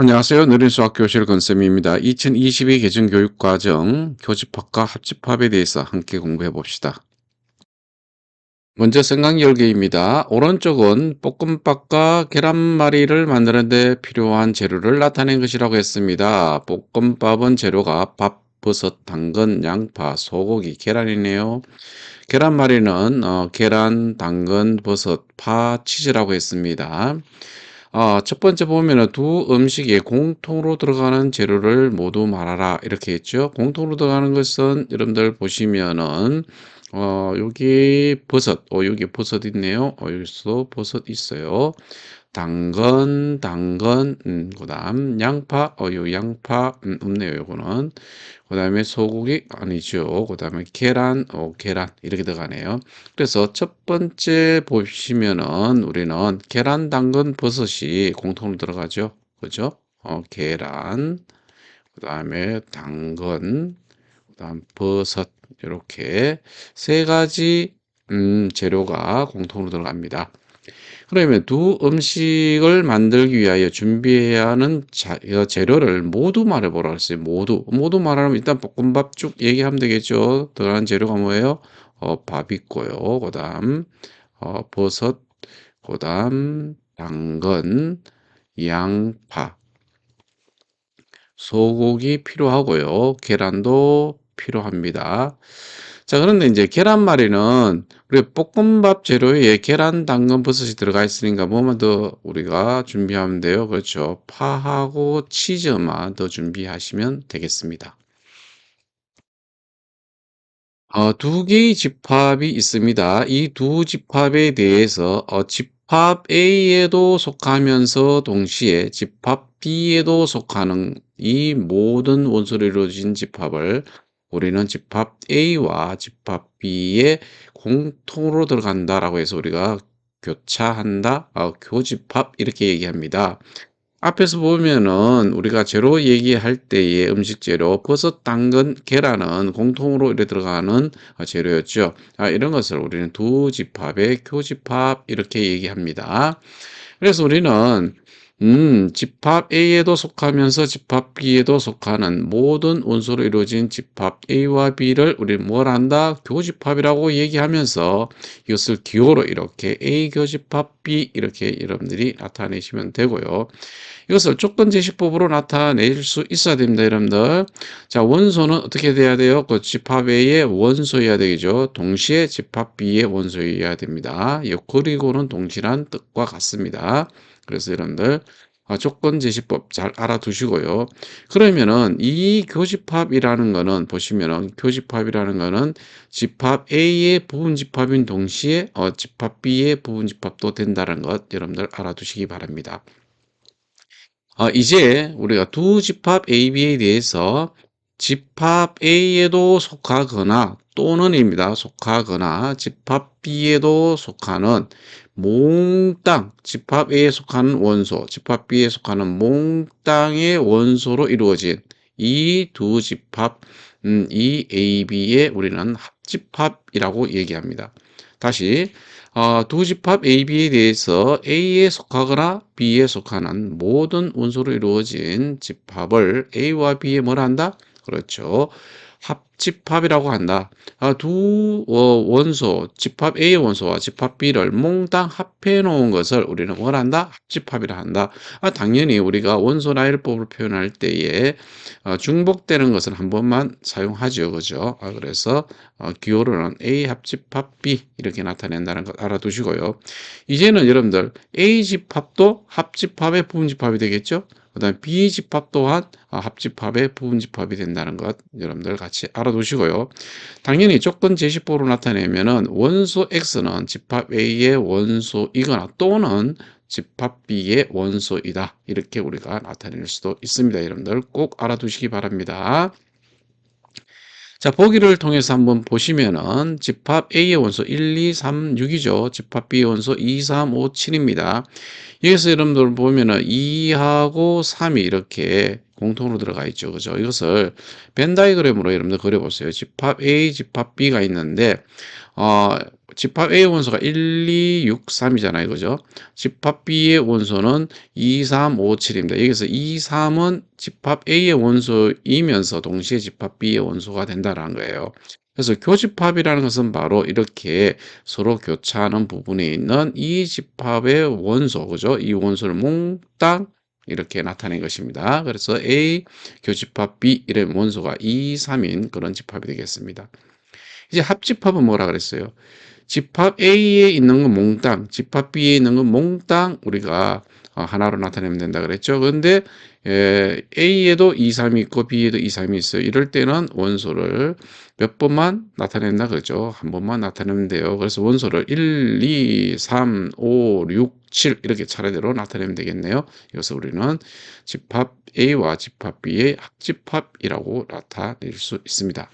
안녕하세요. 느린수학 교실 건쌤입니다. 2022 개정교육과정 교집합과 합집합에 대해서 함께 공부해 봅시다. 먼저 생강 열개입니다. 오른쪽은 볶음밥과 계란말이를 만드는 데 필요한 재료를 나타낸 것이라고 했습니다. 볶음밥은 재료가 밥, 버섯, 당근, 양파, 소고기, 계란이네요. 계란말이는 어, 계란, 당근, 버섯, 파, 치즈라고 했습니다. 어, 첫 번째 보면은 두 음식에 공통으로 들어가는 재료를 모두 말하라 이렇게 했죠. 공통으로 들어가는 것은 여러분들 보시면은 어, 여기 버섯, 어, 여기 버섯 있네요. 어, 여기서 버섯 있어요. 당근, 당근, 음, 그 다음 양파, 어, 요 양파, 음, 없네요. 요거는. 그 다음에 소고기, 아니죠. 그 다음에 계란, 어, 계란, 이렇게 들어가네요. 그래서 첫 번째 보시면은 우리는 계란, 당근, 버섯이 공통으로 들어가죠. 그죠? 어, 계란, 그 다음에 당근, 그 다음 버섯, 이렇게 세 가지 음, 재료가 공통으로 들어갑니다. 그러면 두 음식을 만들기 위하여 준비해야 하는 자, 어, 재료를 모두 말해보라 했어요. 모두. 모두 말하면 일단 볶음밥 쭉 얘기하면 되겠죠. 들어가는 재료가 뭐예요? 어, 밥 있고요. 그 다음, 어, 버섯, 그 다음, 당근, 양파, 소고기 필요하고요. 계란도 필요합니다. 자, 그런데 이제 계란말이는 우리 볶음밥 재료에 계란, 당근, 버섯이 들어가 있으니까 뭐만 더 우리가 준비하면 돼요. 그렇죠. 파하고 치즈만 더 준비하시면 되겠습니다. 어, 두 개의 집합이 있습니다. 이 두 집합에 대해서 어, 집합 A에도 속하면서 동시에 집합 B에도 속하는 이 모든 원소로 이루어진 집합을 우리는 집합 A와 집합 B에 공통으로 들어간다라고 해서 우리가 교차한다, 어, 교집합 이렇게 얘기합니다. 앞에서 보면은 우리가 재료 얘기할 때의 음식 재료 버섯, 당근, 계란은 공통으로 이래 들어가는 어, 재료였죠. 아, 이런 것을 우리는 두 집합의 교집합 이렇게 얘기합니다. 그래서 우리는 음, 집합 A에도 속하면서 집합 B에도 속하는 모든 원소로 이루어진 집합 A와 B를 우리 뭘 한다? 교집합이라고 얘기하면서 이것을 기호로 이렇게 A 교집합 B 이렇게 여러분들이 나타내시면 되고요. 이것을 조건 제시법으로 나타낼 수 있어야 됩니다, 여러분들. 자, 원소는 어떻게 돼야 돼요? 그 집합 A의 원소여야 되겠죠. 동시에 집합 B의 원소여야 됩니다. 그리고는 동시란 뜻과 같습니다. 그래서 여러분들 아, 조건 제시법 잘 알아두시고요. 그러면은 이 교집합이라는 거는 보시면은 교집합이라는 거는 집합 A의 부분 집합인 동시에 어, 집합 B의 부분 집합도 된다는 것 여러분들 알아두시기 바랍니다. 어, 이제 우리가 두 집합 A, B에 대해서 집합 A에도 속하거나 또는입니다. 속하거나 집합 B에도 속하는 몽땅 집합 A에 속하는 원소, 집합 B에 속하는 몽땅의 원소로 이루어진 이 두 집합, 음, 이 A, B의 우리는 합집합이라고 얘기합니다. 다시 어, 두 집합 A, B에 대해서 A에 속하거나 B에 속하는 모든 원소로 이루어진 집합을 A와 B에 뭘 한다? 그렇죠. 합집합이라고 한다. 아, 두 어, 원소, 집합 A의 원소와 집합 B를 몽땅 합해 놓은 것을 우리는 뭘 한다? 합집합이라 한다. 아, 당연히 우리가 원소 나열법을 표현할 때에 어, 중복되는 것은 한 번만 사용하죠. 그죠? 아, 그래서 어, 기호로는 A 합집합 B 이렇게 나타낸다는 것 알아두시고요. 이제는 여러분들 A 집합도 합집합의 부분집합이 되겠죠? 그 다음에 비집합 또한 아, 합집합의 부분집합이 된다는 것 여러분들 같이 알아두시고요. 당연히 조건 제시법으로 나타내면은 원소 X는 집합 A의 원소이거나 또는 집합 B의 원소이다. 이렇게 우리가 나타낼 수도 있습니다. 여러분들 꼭 알아두시기 바랍니다. 자, 보기를 통해서 한번 보시면은 집합 A의 원소 1, 2, 3, 6이죠. 집합 B의 원소 2, 3, 5, 7입니다. 여기서 여러분들 보면은 2하고 3이 이렇게 공통으로 들어가 있죠. 그죠? 이것을 벤 다이그램으로 여러분들 그려보세요. 집합 A, 집합 B가 있는데, 어, 집합 A의 원소가 1, 2, 6, 3이잖아요. 그죠? 집합 B의 원소는 2, 3, 5, 7입니다. 여기서 2, 3은 집합 A의 원소이면서 동시에 집합 B의 원소가 된다는 거예요. 그래서 교집합이라는 것은 바로 이렇게 서로 교차하는 부분에 있는 이 집합의 원소, 그죠? 이 원소를 몽땅 이렇게 나타낸 것입니다. 그래서 A 교집합 B 이런 원소가 2, 3인 그런 집합이 되겠습니다. 이제 합집합은 뭐라 그랬어요? 집합 A에 있는 건 몽땅, 집합 B에 있는 건 몽땅 우리가 어, 하나로 나타내면 된다 그랬죠. 에, A에도 2, 3이 있고 B에도 2, 3이 있어요. 이럴 때는 원소를 몇 번만 나타낸다 그러죠. 한 번만 나타내면 돼요. 그래서 원소를 1, 2, 3, 5, 6, 7 이렇게 차례대로 나타내면 되겠네요. 이것을 우리는 집합 A와 집합 B의 합집합이라고 나타낼 수 있습니다.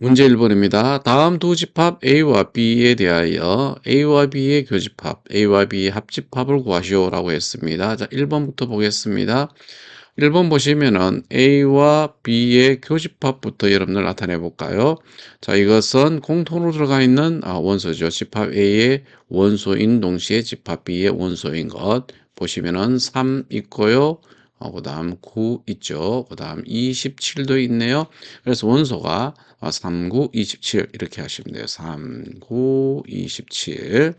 문제 1번입니다. 다음 두 집합 A와 B에 대하여 A와 B의 교집합, A와 B의 합집합을 구하시오라고 했습니다. 자, 1번부터 보겠습니다. 1번 보시면은 A와 B의 교집합부터 여러분들 나타내 볼까요? 자, 이것은 공통으로 들어가 있는 아, 원소죠. 집합 A의 원소인 동시에 집합 B의 원소인 것 보시면은 3 있고요. 어, 그 다음 9 있죠. 그 다음 27도 있네요. 그래서 원소가 3, 9, 27 이렇게 하시면 돼요. 3, 9, 27.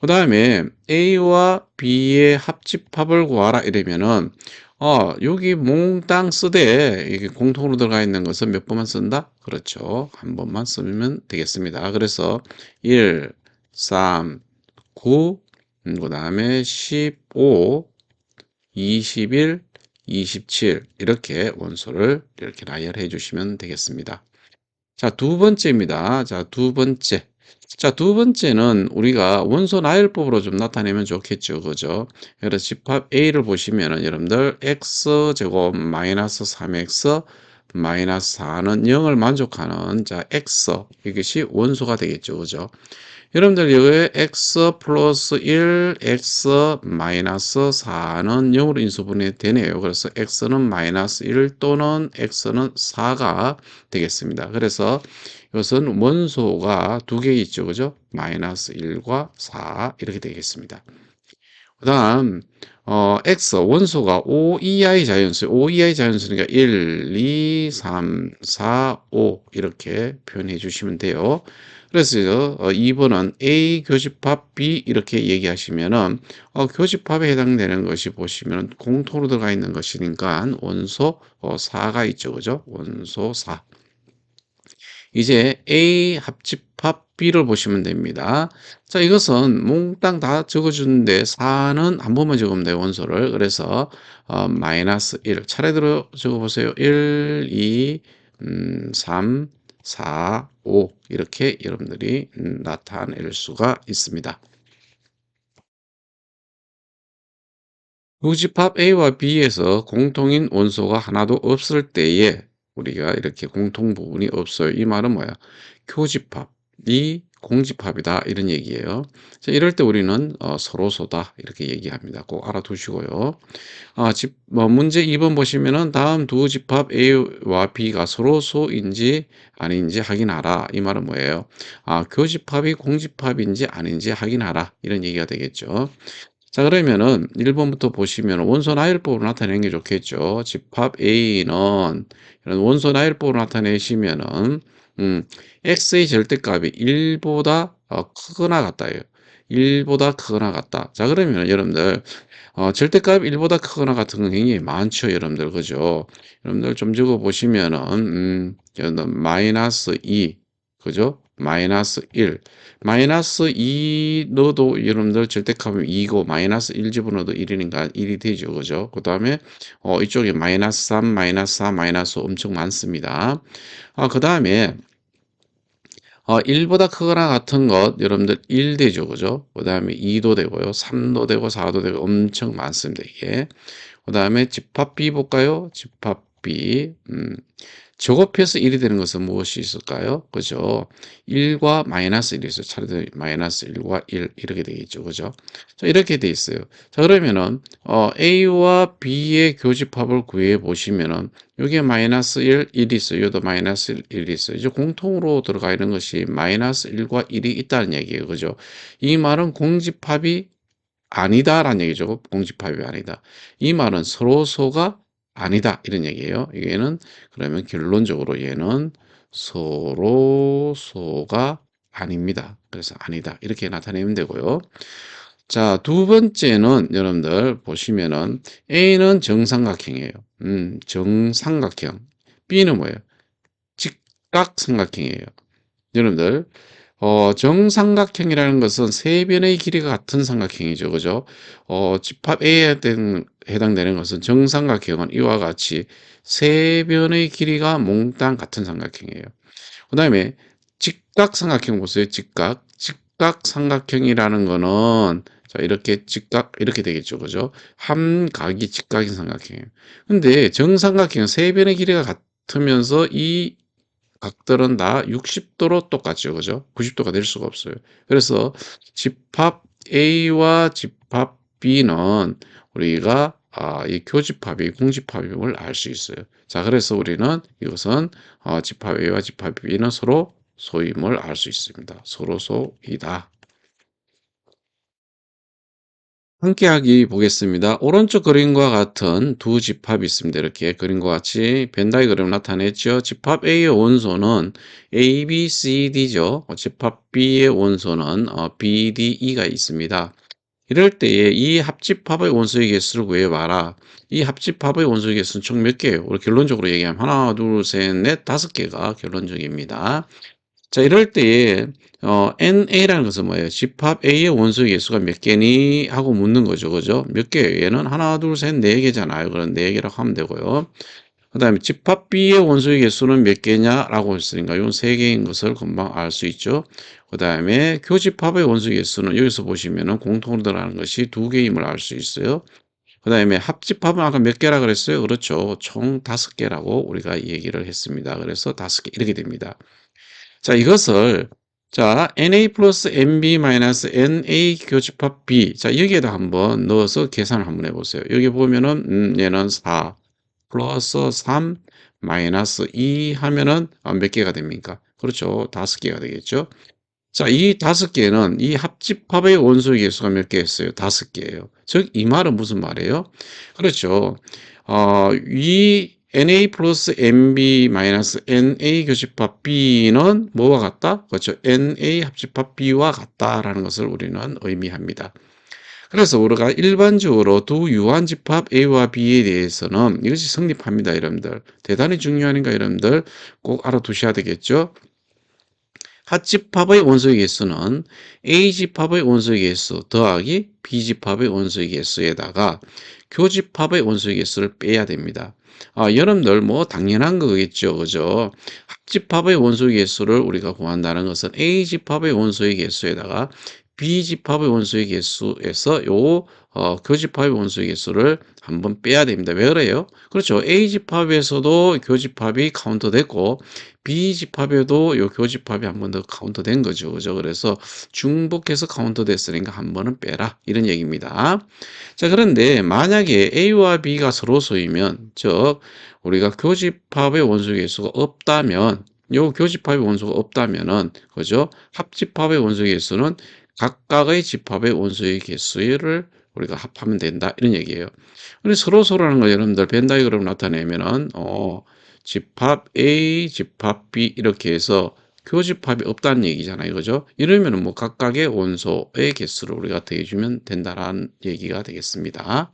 그 다음에 A와 B의 합집합을 구하라 이러면은 어, 여기 몽땅 쓰되 이게 공통으로 들어가 있는 것은 몇 번만 쓴다? 그렇죠. 한 번만 쓰면 되겠습니다. 그래서 1, 3, 9, 음, 그 다음에 15, 21, 27 이렇게 원소를 이렇게 나열해 주시면 되겠습니다. 자, 두 번째입니다. 자, 두 번째. 자, 두 번째는 우리가 원소 나열법으로 좀 나타내면 좋겠죠. 그죠? 그래서 집합 A를 보시면은 여러분들 X제곱 마이너스 3X 마이너스 4는 0을 만족하는 자, X 이것이 원소가 되겠죠. 그죠? 여러분들 여기에 x 플러스 1, x 마이너스 4는 0으로 인수분해 되네요. 그래서 x는 마이너스 1 또는 x는 4가 되겠습니다. 그래서 이것은 원소가 두 개 있죠. 그죠? 마이너스 1과 4 이렇게 되겠습니다. 그 다음 어, x 원소가 5EI 자연수, 5EI 자연수니까 1, 2, 3, 4, 5 이렇게 표현해 주시면 돼요. 그래서 어, 2번은 A 교집합 B 이렇게 얘기하시면은 어, 교집합에 해당되는 것이 보시면 공통으로 들어가 있는 것이니까 원소 어, 4가 있죠. 그죠? 원소 4. 이제 A 합집합 B를 보시면 됩니다. 자, 이것은 몽땅 다 적어주는데 4는 한 번만 적으면 돼요, 원소를. 그래서, 어, 마이너스 1. 차례대로 적어보세요. 1, 2, 음, 3, 4, 5 이렇게 여러분들이 나타낼 수가 있습니다. 무집합 A와 B에서 공통인 원소가 하나도 없을 때에 우리가 이렇게 공통 부분이 없어요. 이 말은 뭐야? 교집합 이 공집합이다 이런 얘기예요. 자, 이럴 때 우리는 어, 서로소다 이렇게 얘기합니다. 꼭 알아두시고요. 아, 집, 뭐 문제 2번 보시면은 다음 두 집합 A와 B가 서로소인지 아닌지 확인하라. 이 말은 뭐예요? 아, 교집합이 공집합인지 아닌지 확인하라. 이런 얘기가 되겠죠. 자, 그러면은 1번부터 보시면 원소 나열법으로 나타내는 게 좋겠죠. 집합 A는 이런 원소 나열법으로 나타내시면은 음, x의 절대값이 1보다 어, 크거나 같다예요. 1보다 크거나 같다. 자, 그러면 여러분들 어, 절대값 1보다 크거나 같은 건 굉장히 많죠, 여러분들. 그죠? 여러분들 좀 적어 보시면은 음, 여러분들 마이너스 2, 그죠? 마이너스 1. 마이너스 2 넣어도 여러분들 절대값은 2고 마이너스 1 집어넣어도 1이니까 1이 되죠. 그죠? 그 다음에 어, 이쪽에 마이너스 3, 마이너스 4, 마이너스 엄청 많습니다. 아, 그 다음에 어, 1보다 크거나 같은 것 여러분들 1 되죠. 그죠? 그 다음에 2도 되고요. 3도 되고 4도 되고 엄청 많습니다. 이게. 그 다음에 집합 B 볼까요? 집합 B 음, 제곱해서 1이 되는 것은 무엇이 있을까요? 그죠? 1과 마이너스 1이 있어요. 차례대로 마이너스 1과 1 이렇게 되겠죠. 그죠? 자, 이렇게 돼 있어요. 자, 그러면은 어, A와 B의 교집합을 구해 보시면은 여기에 마이너스 1, 1이 있어요. 여기도 마이너스 1, 1이 있어요. 이제 공통으로 들어가 있는 것이 마이너스 1과 1이 있다는 얘기예요. 그죠? 이 말은 공집합이 아니다라는 얘기죠. 공집합이 아니다. 이 말은 서로서가 아니다 이런 얘기예요. 얘는 그러면 결론적으로 얘는 서로 소가 아닙니다. 그래서 아니다 이렇게 나타내면 되고요. 자, 두 번째는 여러분들 보시면은 A는 정삼각형이에요. 음, 정삼각형. B는 뭐예요? 직각삼각형이에요. 여러분들 어, 정삼각형이라는 것은 세 변의 길이가 같은 삼각형이죠. 그죠? 어, 집합 A에 해당되는 것은 정삼각형은 이와 같이 세 변의 길이가 몽땅 같은 삼각형이에요. 그 다음에 직각삼각형 보세요. 직각. 직각삼각형이라는 거는 자, 이렇게 직각, 이렇게 되겠죠. 그죠? 한 각이 직각인 삼각형이에요. 근데 정삼각형은 세 변의 길이가 같으면서 이 각들은 다 60도로 똑같죠. 그죠? 90도가 될 수가 없어요. 그래서 집합 A와 집합 B는 우리가 아, 이 교집합이 공집합임을 알 수 있어요. 자, 그래서 우리는 이것은 어, 집합 A와 집합 B는 서로 소임을 알 수 있습니다. 서로 소이다. 함께하기 보겠습니다. 오른쪽 그림과 같은 두 집합이 있습니다. 이렇게 그림과 같이 벤다이그램 나타냈죠. 집합 A의 원소는 A, B, C, D죠. 집합 B의 원소는 어, B, D, E가 있습니다. 이럴 때에 이 합집합의 원소의 개수를 구해봐라. 이 합집합의 원소의 개수는 총 몇 개예요? 우리 결론적으로 얘기하면 하나, 둘, 셋, 넷, 다섯 개가 결론적입니다. 자, 이럴 때에 어, NA라는 것은 뭐예요? 집합 A의 원소 개수가 몇 개니? 하고 묻는 거죠. 그죠? 몇 개예요? 얘는 하나, 둘, 셋, 네 개잖아요. 그럼 네 개라고 하면 되고요. 그 다음에 집합 B의 원소의 개수는 몇 개냐라고 했으니까 이건 세 개인 것을 금방 알 수 있죠. 그 다음에 교집합의 원소의 개수는 여기서 보시면은 공통으로 들어가는 것이 두 개임을 알 수 있어요. 그 다음에 합집합은 아까 몇 개라 그랬어요? 그렇죠. 총 다섯 개라고 우리가 얘기를 했습니다. 그래서 다섯 개 이렇게 됩니다. 자, 이것을 자, NA 플러스 NB 마이너스 NA 교집합 B. 자, 여기에다 한번 넣어서 계산을 한번 해보세요. 여기 보면은, 음, 얘는 4 플러스 3 마이너스 2 하면은 아, 몇 개가 됩니까? 그렇죠. 다섯 개가 되겠죠. 자, 이 다섯 개는 이 합집합의 원소 개수가 몇 개였어요? 다섯 개예요. 즉, 이 말은 무슨 말이에요? 그렇죠. 어, 이 NA 플러스 NB 마이너스 NA 교집합 B는 뭐와 같다? 그렇죠. NA 합집합 B와 같다라는 것을 우리는 의미합니다. 그래서 우리가 일반적으로 두 유한 집합 A와 B에 대해서는 이것이 성립합니다, 여러분들. 대단히 중요하니까 여러분들 꼭 알아두셔야 되겠죠. 합집합의 원소의 개수는 A집합의 원소의 개수 더하기 B집합의 원소의 개수에다가 교집합의 원소의 개수를 빼야 됩니다. 아, 여러분들 뭐 당연한 거겠죠. 그죠? 합집합의 원소의 개수를 우리가 구한다는 것은 A집합의 원소의 개수에다가 B집합의 원소의 개수에서 요 어, 교집합의 원소의 개수를 한번 빼야 됩니다. 왜 그래요? 그렇죠. A집합에서도 교집합이 카운터 됐고 B집합에도 요 교집합이 한 번 더 카운터 된 거죠. 그죠? 그래서 중복해서 카운터 됐으니까 한 번은 빼라. 이런 얘기입니다. 자, 그런데 만약에 A와 B가 서로 소이면 즉 우리가 교집합의 원소 개수가 없다면 요 교집합의 원소가 없다면은 그죠? 합집합의 원소 개수는 각각의 집합의 원소의 개수를 우리가 합하면 된다 이런 얘기예요. 근데 서로 서로라는 거 여러분들 벤다이그램 나타내면은 어 집합 A, 집합 B 이렇게 해서 교집합이 없다는 얘기잖아요. 그죠? 이러면은 뭐 각각의 원소의 개수를 우리가 더해주면 된다라는 얘기가 되겠습니다.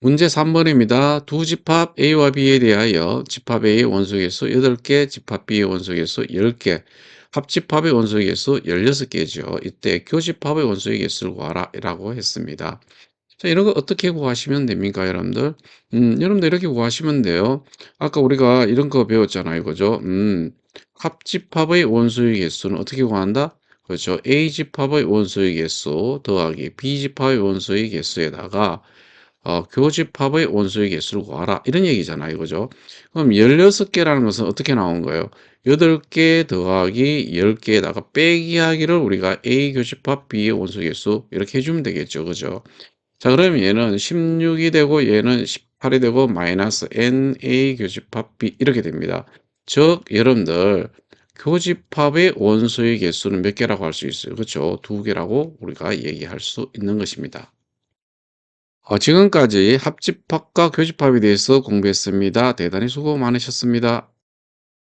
문제 3번입니다. 두 집합 A와 B에 대하여 집합 A의 원소 개수 8개, 집합 B의 원소 개수 10개, 합집합의 원소개수 16개죠. 이때 교집합의 원소의 개수를 구하라 라고 했습니다. 자, 이런 거 어떻게 구하시면 됩니까, 여러분들? 음, 여러분들 이렇게 구하시면 돼요. 아까 우리가 이런 거 배웠잖아요. 그죠? 음, 합집합의 원소의 개수는 어떻게 구한다? 그렇죠. A집합의 원소의 개수 더하기 B집합의 원소의 개수에다가 어 교집합의 원소의 개수를 구하라 이런 얘기잖아요. 그죠? 그럼 16개라는 것은 어떻게 나온 거예요? 8개 더하기 10개에다가 빼기 하기를 우리가 A 교집합 B의 원소 개수 이렇게 해 주면 되겠죠. 그죠? 자 그러면 얘는 16이 되고 얘는 18이 되고 마이너스 NA 교집합 B 이렇게 됩니다. 즉 여러분들 교집합의 원소의 개수는 몇 개라고 할 수 있어요? 그렇죠? 두 개라고 우리가 얘기할 수 있는 것입니다. 어, 지금까지 합집합과 교집합에 대해서 공부했습니다. 대단히 수고 많으셨습니다.